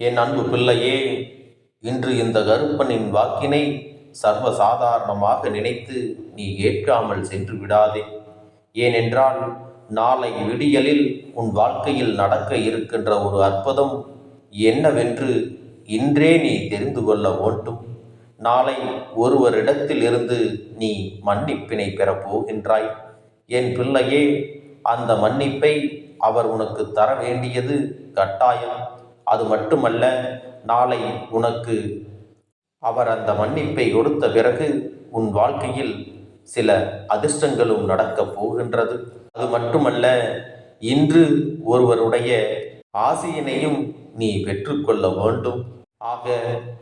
என் அன்பு பிள்ளையே இன்று இந்த கருப்பனின் வாக்கினை சர்வசாதாரணமாக நினைத்து நீ ஏற்காமல் சென்று விடாதே. ஏனென்றால் நாளை விடியலில் உன் வாழ்க்கையில் நடக்க இருக்கின்ற ஒரு அற்புதம் என்னவென்று இன்றே நீ தெரிந்து கொள்ள வேண்டும். நாளை ஒருவரிடத்தில் இருந்து நீ மன்னிப்பினை பெறப் போகின்றாய். என் பிள்ளையே அந்த மன்னிப்பை அவர் உனக்கு தர வேண்டியது கட்டாயம். அது மட்டுமல்ல நாளை உனக்கு அவர் அந்த மன்னிப்பை கொடுத்த பிறகு உன் வாழ்க்கையில் சில அதிர்ஷ்டங்களும் நடக்கப் போகின்றது. அது மட்டுமல்ல இன்று ஒருவருடைய ஆசையினையும் நீ பெற்றுக்கொள்ள வேண்டும். ஆக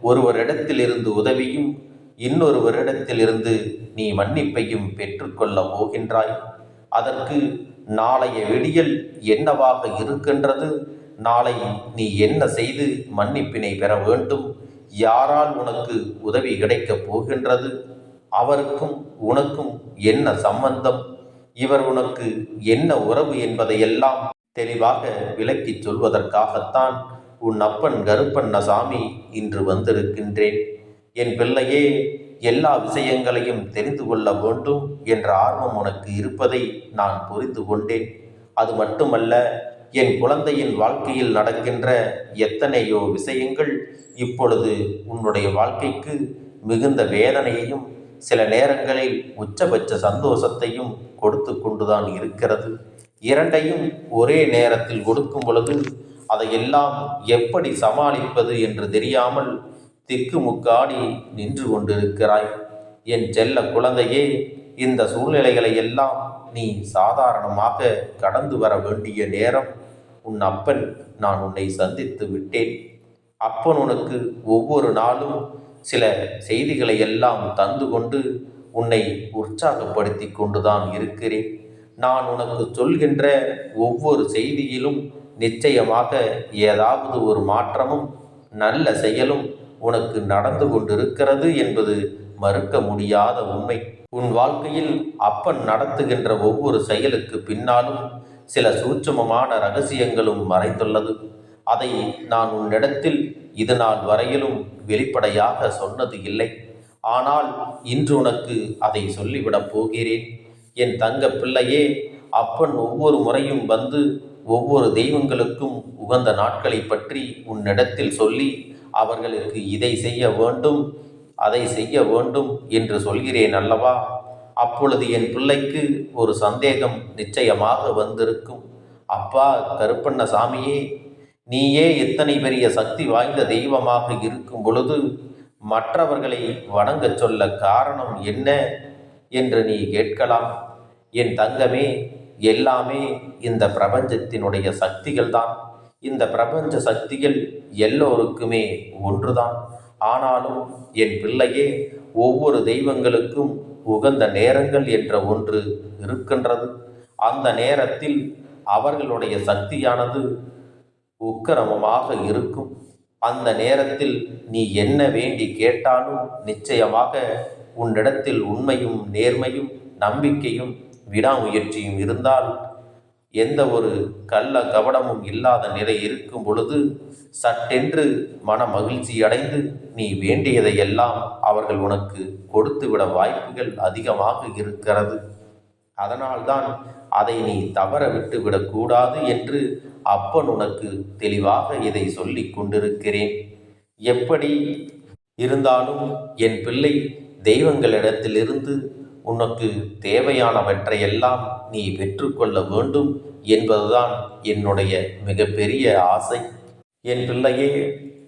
ஒருவரிடத்திலிருந்து உதவியும் இன்னொருவரிடத்திலிருந்து நீ மன்னிப்பையும் பெற்றுக்கொள்ள போகின்றாய். அதற்கு நாளைய விடியல் என்னவாக இருக்கின்றது? நாளை நீ என்ன செய்து மன்னிப்பினை பெற வேண்டும்? யாரால் உனக்கு உதவி கிடைக்கப் போகின்றது? அவருக்கும் உனக்கும் என்ன சம்பந்தம்? இவர் உனக்கு என்ன உறவு என்பதையெல்லாம் தெளிவாக விளக்கிச் சொல்வதற்காகத்தான் உன் அப்பன் கருப்பண்ணசாமி இன்று வந்திருக்கின்றேன். என் பிள்ளையே எல்லா விஷயங்களையும் தெரிந்து கொள்ள வேண்டும் என்ற ஆர்வம் உனக்கு இருப்பதை நான் புரிந்து கொண்டேன். அது மட்டுமல்ல என் குழந்தையின் வாழ்க்கையில் நடக்கின்ற எத்தனையோ விஷயங்கள் இப்பொழுது உன்னுடைய வாழ்க்கைக்கு மிகுந்த வேதனையையும் சில நேரங்களில் உச்சபட்ச சந்தோஷத்தையும் கொடுத்து கொண்டுதான் இருக்கிறது. இரண்டையும் ஒரே நேரத்தில் கொடுக்கும் பொழுது அதையெல்லாம் எப்படி சமாளிப்பது என்று தெரியாமல் திக்குமுக்காடி நின்று கொண்டிருக்கிறாய். என் செல்ல குழந்தையே இந்த சூழ்நிலைகளை எல்லாம் நீ சாதாரணமாக கடந்து வர வேண்டிய நேரம் உன் அப்பன் நான் உன்னை சந்தித்து விட்டேன். அப்பன் உனக்கு ஒவ்வொரு நாளும் சில செய்திகளை எல்லாம் தந்து கொண்டு உன்னை உற்சாகப்படுத்தி கொண்டுதான் இருக்கிறேன். நான் உனக்கு சொல்கின்ற ஒவ்வொரு செய்தியிலும் நிச்சயமாக ஏதாவது ஒரு மாற்றமும் நல்ல செயலும் உனக்கு நடந்து கொண்டிருக்கிறது என்பது மறுக்க முடியாத உண்மை. உன் வாழ்க்கையில் அப்பன் நடத்துகின்ற ஒவ்வொரு செயலுக்கு பின்னாலும் சில சூட்சமமான ரகசியங்களும் மறைந்துள்ளது. அதை நான் உன்னிடத்தில் இது நாள் வரையிலும் வெளிப்படையாக சொன்னது இல்லை. ஆனால் இன்று உனக்கு அதை சொல்லிவிடப் போகிறேன். என் தங்க பிள்ளையே அப்பன் ஒவ்வொரு முறையும் வந்து ஒவ்வொரு தெய்வங்களுக்கும் உகந்த நாட்களை பற்றி உன்னிடத்தில் சொல்லி அவர்களுக்கு இதை செய்ய வேண்டும் அதை செய்ய வேண்டும் என்று சொல்கிறேன் அல்லவா? அப்பொழுது என் பிள்ளைக்கு ஒரு சந்தேகம் நிச்சயமாக வந்திருக்கும். அப்பா கருப்பண்ணசாமியே நீயே எத்தனை பெரிய சக்தி வாய்ந்த தெய்வமாக இருக்கும் பொழுது மற்றவர்களை வணங்கச் சொல்ல காரணம் என்ன என்று நீ கேட்கலாம். என் தங்கமே எல்லாமே இந்த பிரபஞ்சத்தினுடைய சக்திகள் தான் இந்த பிரபஞ்ச சக்திகள் எல்லோருக்குமே ஒன்றுதான். ஆனாலும் என் பிள்ளையே ஒவ்வொரு தெய்வங்களுக்கும் உகந்த நேரங்கள் என்ற ஒன்று இருக்கின்றது. அந்த நேரத்தில் அவர்களுடைய சக்தியானது உக்கிரமமாக இருக்கும். அந்த நேரத்தில் நீ என்ன வேண்டி கேட்டாலும் நிச்சயமாக உன்னிடத்தில் உண்மையும் நேர்மையும் நம்பிக்கையும் விடாமுயற்சியும் இருந்தால் எந்த ஒரு கள்ள கவடமும் இல்லாத நிலை இருக்கும் பொழுது சட்டென்று மன மகிழ்ச்சி அடைந்து நீ வேண்டியதையெல்லாம் அவர்கள் உனக்கு கொடுத்துவிட வாய்ப்புகள் அதிகமாக இருக்கிறது. அதனால்தான் அதை நீ தவற விட்டு விடக்கூடாது என்று அப்பன் உனக்கு தெளிவாக இதை சொல்லிக் கொண்டிருக்கிறேன். எப்படி இருந்தாலும் என் பிள்ளை தெய்வங்களிடத்திலிருந்து உனக்கு தேவையானவற்றையெல்லாம் நீ பெற்றுக்கொள்ள வேண்டும் என்பதுதான் என்னுடைய மிகப்பெரிய ஆசை. என் பிள்ளையே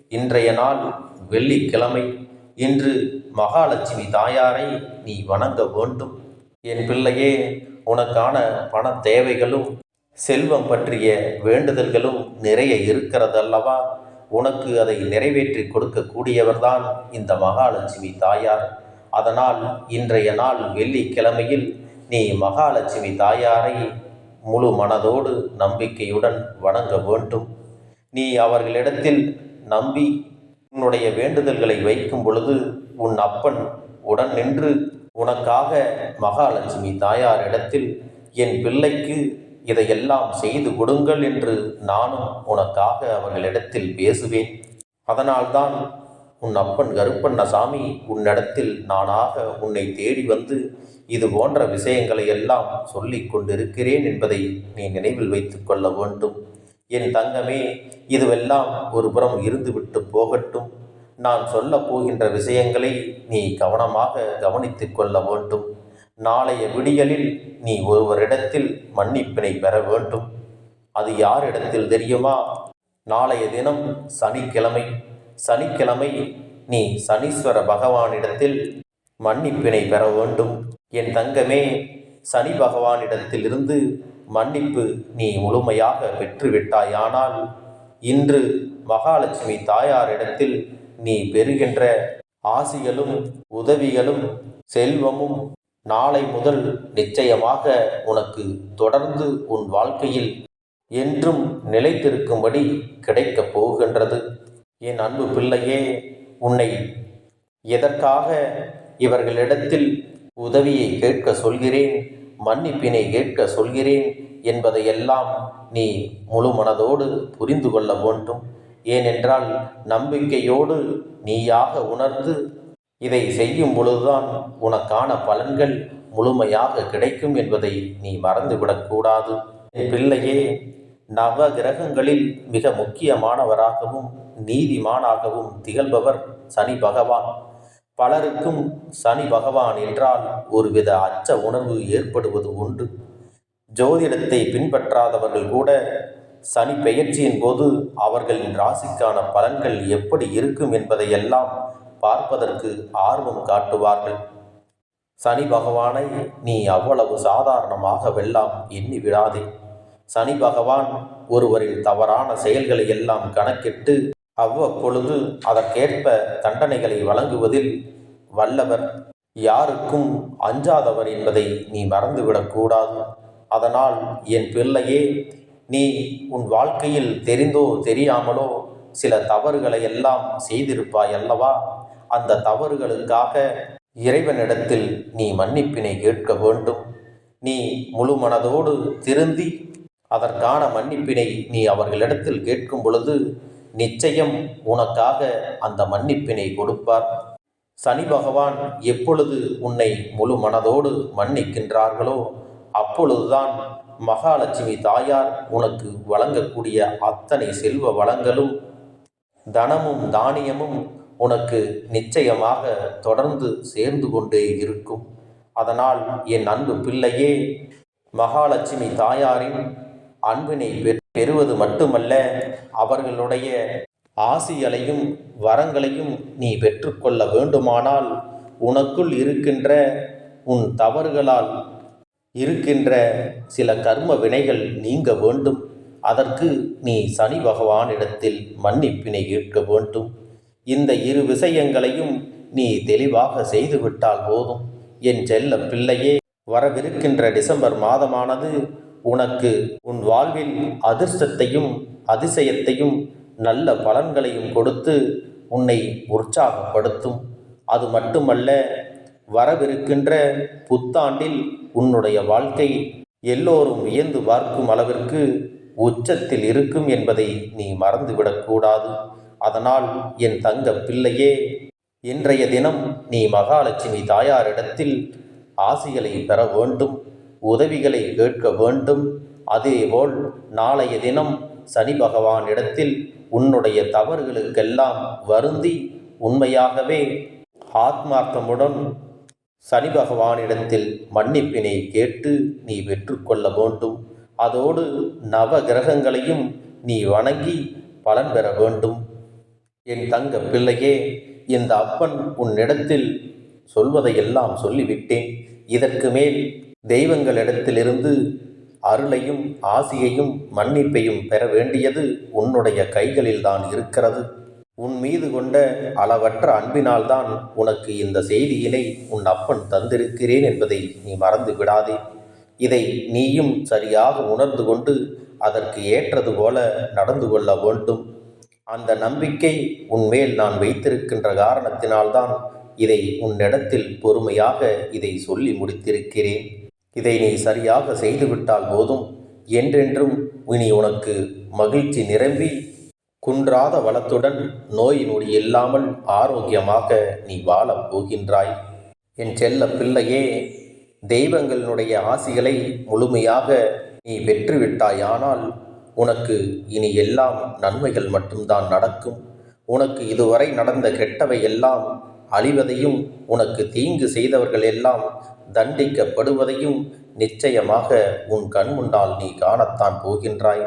இன்றைய நாள் வெள்ளிக்கிழமை. இன்று மகாலட்சுமி தாயாரை நீ வணங்க வேண்டும். என் பிள்ளையே உனக்கான பண தேவைகளும் செல்வம் பற்றிய வேண்டுதல்களும் நிறைய இருக்கிறதல்லவா? உனக்கு அதை நிறைவேற்றி கொடுக்கக்கூடியவர்தான் இந்த மகாலட்சுமி தாயார். அதனால் இன்றைய நாள் வெள்ளிக்கிழமையில் நீ மகாலட்சுமி தாயாரை முழு மனதோடு நம்பிக்கையுடன் வணங்க வேண்டும். நீ அவர்களிடத்தில் நம்பி உன்னுடைய வேண்டுதல்களை வைக்கும் பொழுது உன் அப்பன் உடன் நின்று உனக்காக மகாலட்சுமி தாயாரிடத்தில் என் பிள்ளைக்கு இதையெல்லாம் செய்து கொடுங்கள் என்று நானும் உனக்காக அவர்களிடத்தில் பேசுவேன். அதனால்தான் உன் அப்பன் கருப்பண்ணசாமி உன்னிடத்தில் நானாக உன்னை தேடி வந்து இது போன்ற விஷயங்களை எல்லாம் சொல்லி கொண்டிருக்கிறேன் என்பதை நீ நினைவில் வைத்து கொள்ள வேண்டும். என் தங்கமே இதுவெல்லாம் ஒரு புறம் இருந்துவிட்டு போகட்டும். நான் சொல்ல போகின்ற விஷயங்களை நீ கவனமாக கவனித்துக் கொள்ள வேண்டும். நாளைய விடியலில் நீ ஒருவரிடத்தில் மன்னிப்பினை பெற வேண்டும். அது யாரிடத்தில் தெரியுமா? நாளைய தினம் சனிக்கிழமை. சனிக்கிழமை நீ சனீஸ்வர பகவானிடத்தில் மன்னிப்பினை பெற வேண்டும். என் தங்கமே சனி பகவானிடத்திலிருந்து மன்னிப்பு நீ முழுமையாக பெற்றுவிட்டாயானால் இன்று மகாலட்சுமி தாயாரிடத்தில் நீ பெறுகின்ற ஆசிகளும் உதவிகளும் செல்வமும் நாளை முதல் நிச்சயமாக உனக்கு தொடர்ந்து உன் வாழ்க்கையில் என்றும் நிலைத்திருக்கும்படி கிடைக்கப் போகின்றது. என் அன்பு பிள்ளையே உன்னை எதற்காக இவர்களிடத்தில் உதவியை கேட்க சொல்கிறேன் மன்னிப்பினை கேட்க சொல்கிறேன் என்பதையெல்லாம் நீ முழு மனதோடு புரிந்து கொள்ள வேண்டும். ஏனென்றால் நம்பிக்கையோடு நீயாக உணர்ந்து இதை செய்யும் பொழுதுதான் உனக்கான பலன்கள் முழுமையாக கிடைக்கும் என்பதை நீ மறந்துவிடக்கூடாது. பிள்ளையே நவ கிரகங்களில் மிக முக்கியமானவராகவும் நீதிமானாகவும் திகழ்பவர் சனி பகவான். பலருக்கும் சனி பகவான் என்றால் ஒருவித அச்ச உணர்வு ஏற்படுவது உண்டு. ஜோதிடத்தை பின்பற்றாதவர்கள் கூட சனி பெயர்ச்சியின் போது அவர்களின் ராசிக்கான பலன்கள் எப்படி இருக்கும் என்பதையெல்லாம் பார்ப்பதற்கு ஆர்வம் காட்டுவார்கள். சனி பகவானை நீ அவ்வளவு சாதாரணமாக வெல்லாம் எண்ணி விடாதே. சனி பகவான் ஒருவரின் தவறான செயல்களை எல்லாம் கணக்கிட்டு அவ்வப்பொழுது அதற்கேற்ப தண்டனைகளை வழங்குவதில் வல்லவர். யாருக்கும் அஞ்சாதவர் என்பதை நீ மறந்துவிடக்கூடாது அதனால் என் பிள்ளையே நீ உன் வாழ்க்கையில் தெரிந்தோ தெரியாமலோ சில தவறுகளை எல்லாம் செய்திருப்பாய் அல்லவா? அந்த தவறுகளுக்காக இறைவனிடத்தில் நீ மன்னிப்பினை கேட்க வேண்டும். நீ முழு மனதோடு திருந்தி அதற்கான மன்னிப்பினை நீ அவர்களிடத்தில் கேட்கும் பொழுது நிச்சயம் உனக்காக அந்த மன்னிப்பினை கொடுப்பார். சனி பகவான் எப்பொழுது உன்னை முழு மனதோடு மன்னிக்கின்றார்களோ அப்பொழுதுதான் மகாலட்சுமி தாயார் உனக்கு வழங்கக்கூடிய அத்தனை செல்வ வளங்களும் தனமும் தானியமும் உனக்கு நிச்சயமாக தொடர்ந்து சேர்ந்து கொண்டே இருக்கும். அதனால் என் அன்பு பிள்ளையே மகாலட்சுமி தாயாரின் அன்பினை பெறுவது மட்டுமல்ல அவர்களுடைய ஆசிகளையும் வரங்களையும் நீ பெற்றுக்கொள்ள வேண்டுமானால் உனக்குள் இருக்கின்ற உன் தவறுகளால் இருக்கின்ற சில கர்ம வினைகள் நீங்க வேண்டும். அதற்கு நீ சனி பகவானிடத்தில் மன்னிப்பினை கேட்க வேண்டும். இந்த இரு விஷயங்களையும் நீ தெளிவாக செய்துவிட்டால் போதும். என் செல்ல பிள்ளையே வரவிருக்கின்ற டிசம்பர் மாதமானது உனக்கு உன் வாழ்வில் அதிர்ஷ்டத்தையும் அதிசயத்தையும் நல்ல பலன்களையும் கொடுத்து உன்னை உற்சாகப்படுத்தும். அது மட்டுமல்ல வரவிருக்கின்ற புத்தாண்டில் உன்னுடைய வாழ்க்கை எல்லோரும் வியந்து பார்க்கும் அளவிற்கு உச்சத்தில் இருக்கும் என்பதை நீ மறந்துவிடக்கூடாது அதனால் என் தங்க பிள்ளையே இன்றைய தினம் நீ மகாலட்சுமி தாயாரிடத்தில் ஆசிகளை பெற வேண்டும். உதவிகளை கேட்க வேண்டும். அதேபோல் நாளைய தினம் சனி பகவானிடத்தில் உன்னுடைய தவறுகளுக்கெல்லாம் வருந்தி உண்மையாகவே ஆத்மார்த்தமுடன் சனி பகவானிடத்தில் மன்னிப்பினை கேட்டு நீ பெற்றுக்கொள்ள வேண்டும். அதோடு நவ கிரகங்களையும் நீ வணங்கி பலன் பெற வேண்டும். என் தங்க பிள்ளையே இந்த அப்பன் உன்னிடத்தில் சொல்வதையெல்லாம் சொல்லிவிட்டேன். இதற்கு மேல் தெய்வங்களிடத்திலிருந்து அருளையும் ஆசியையும் மன்னிப்பையும் பெற வேண்டியது உன்னுடைய கைகளில்தான் இருக்கிறது. உன் மீது கொண்ட அளவற்ற அன்பினால்தான் உனக்கு இந்த செய்தியினை உன் அப்பன் தந்திருக்கிறேன் என்பதை நீ மறந்து விடாதே. இதை நீயும் சரியாக உணர்ந்து கொண்டு அதற்கு ஏற்றது போல நடந்து கொள்ள வேண்டும். அந்த நம்பிக்கை உன்மேல் நான் வைத்திருக்கின்ற காரணத்தினால்தான் இதை உன்னிடத்தில் பொறுமையாக இதை சொல்லி முடித்திருக்கிறேன். இதை நீ சரியாக செய்துவிட்டால் போதும். என்றென்றும் இனி உனக்கு மகிழ்ச்சி நிரம்பி குன்றாத வளத்துடன் நோய் நொடி இல்லாமல் ஆரோக்கியமாக நீ வாழப் போகின்றாய். என் செல்ல பிள்ளையே தெய்வங்களினுடைய ஆசிகளை முழுமையாக நீ பெற்றுவிட்டாயானால் உனக்கு இனி எல்லாம் நன்மைகள் மட்டும்தான் நடக்கும். உனக்கு இதுவரை நடந்த கெட்டவை எல்லாம் அழிவதையும் உனக்கு தீங்கு செய்தவர்கள் எல்லாம் தண்டிக்கப்படுவதையும் நிச்சயமாக உன் கண் முன்னால் நீ காணத்தான் போகின்றாய்.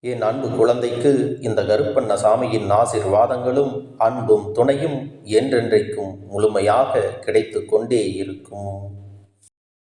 என் அன்பு குழந்தைக்கு இந்த கருப்பண்ண சாமியின் ஆசிர்வாதங்களும் அன்பும் துணையும் என்றென்றைக்கும் முழுமையாக கிடைத்து கொண்டே இருக்கும்.